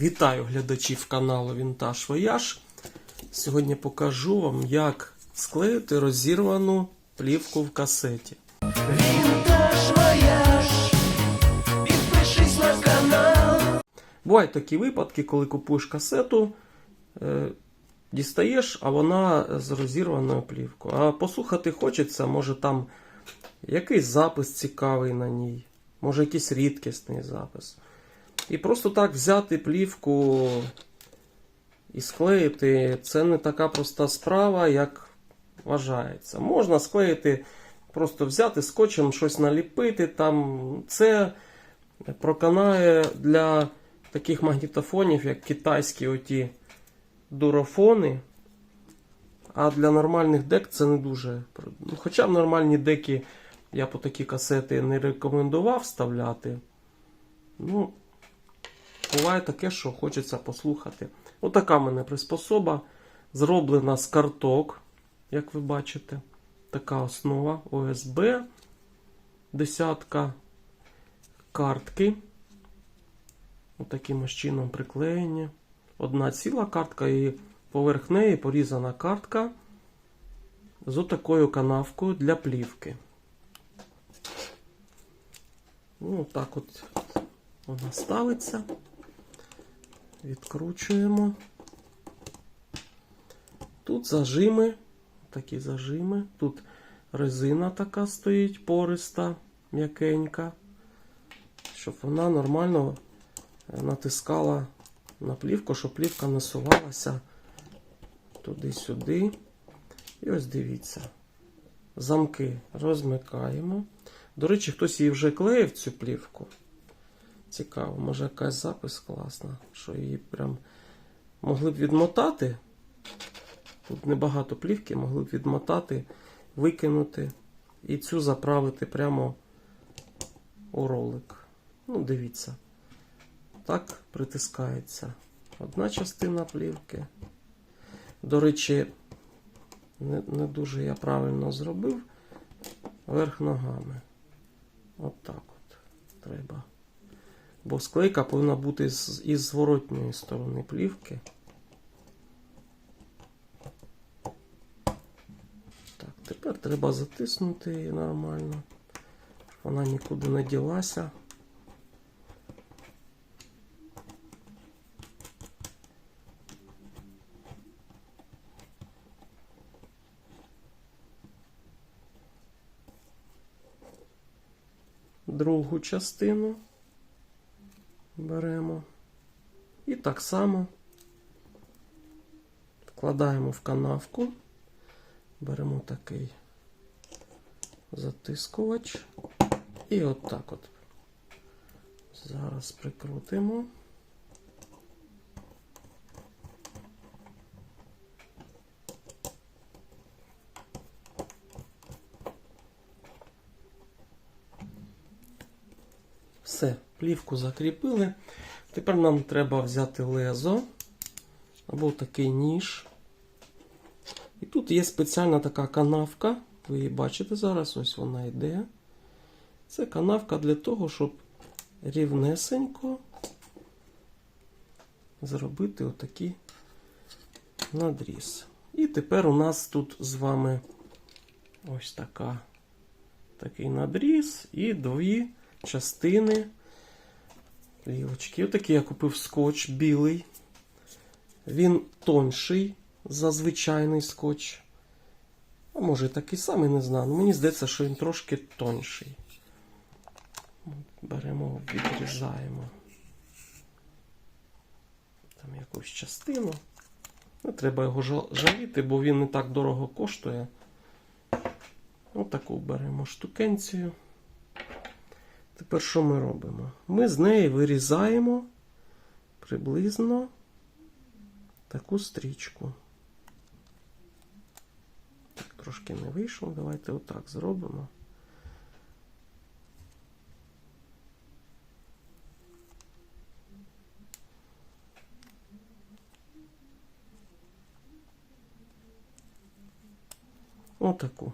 Вітаю глядачів каналу Вінтаж Вояж. Сьогодні покажу вам, як склеїти розірвану плівку в касеті. Винтаж вояж, підпишись на канал. Бувають такі випадки, коли купуєш касету, е, дістаєш, а вона з розірваною плівкою. А послухати хочеться, може там якийсь запис цікавий на ній, може якийсь рідкісний запис. І просто так взяти плівку і склеїти це не така проста справа, як вважається. Можна склеїти, просто взяти скотчем щось наліпити. Там це проканає для таких магнітофонів, як китайські оті дурофони. А для нормальних дек це не дуже. Ну, Хоча в нормальні деки я по такі касети не рекомендував вставляти. Ну, буває таке, що хочеться послухати. Отака в мене приспособа. Зроблена з карток, як ви бачите. Така основа ОСБ. Десятка картки. Отаким ось чином приклеєні. Одна ціла картка і поверх неї порізана картка з отакою канавкою для плівки. Ну, так от вона ставиться. Відкручуємо. Тут зажими, такі зажими. Тут резина така стоїть, пориста, м'якенька, щоб вона нормально натискала на плівку, щоб плівка не сувалася туди-сюди. І ось дивіться. Замки розмикаємо. До речі, хтось її вже клеїв цю плівку. Цікаво, може якась запис класна, що її прям могли б відмотати. Тут небагато плівки, могли б відмотати, викинути і цю заправити прямо у ролик. Ну, дивіться. Так притискається одна частина плівки. До речі, не, не дуже я правильно зробив верх ногами. От от треба. Бо склейка повинна бути із зворотньої сторони плівки. Так, тепер треба затиснути її нормально. Вона нікуди не ділася. Другу частину беремо. І так само вкладаємо в канавку, беремо такий затискувач. І от так от. Зараз прикрутимо. Все, плівку закріпили. Тепер нам треба взяти лезо або такий ніж. І тут є спеціальна така канавка. Ви її бачите зараз, ось вона йде. Це канавка для того, щоб рівнесенько зробити отакий надріз. І тепер у нас тут з вами ось така, такий надріз і дві частини плівочки. Отакий я купив скотч білий. Він тонший за звичайний скотч. А може такий самий, не знаю. Ну, Мені здається, що він трошки тонший. Беремо, відрізаємо там якусь частину. Не треба його жаліти, бо він не так дорого коштує. Отаку беремо штукенцію. Тепер що ми робимо? Ми з неї вирізаємо приблизно таку стрічку. Трошки не вийшло. Давайте отак зробимо. Отаку.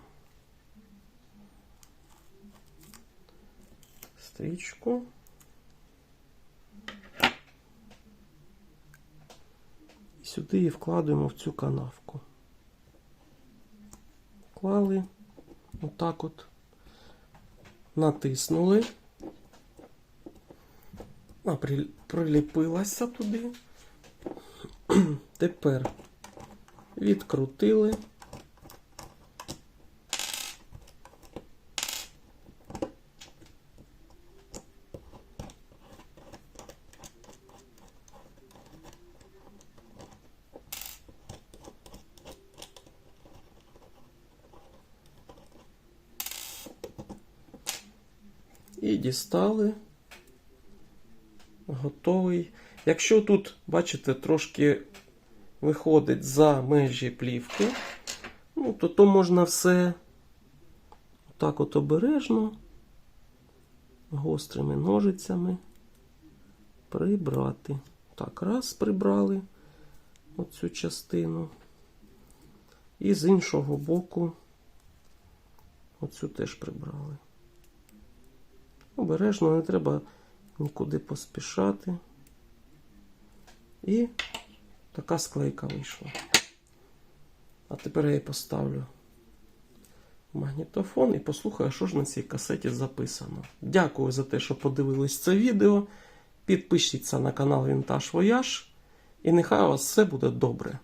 Стрічку. сюди і вкладаємо в цю канавку. Вклали. Отак от. Натиснули. Вона приліпилася туди. Тепер відкрутили. І дістали. Готовий. Якщо тут, бачите, трошки виходить за межі плівки, ну, то то можна все так от обережно, гострими ножицями прибрати. Так, раз прибрали оцю частину. І з іншого боку оцю теж прибрали. Обережно, не треба нікуди поспішати. І така склейка вийшла. А тепер я її поставлю в магнітофон і послухаю, що ж на цій касеті записано. Дякую за те, що подивились це відео. Підпишіться на канал Вінтаж Вояж. І нехай у вас все буде добре.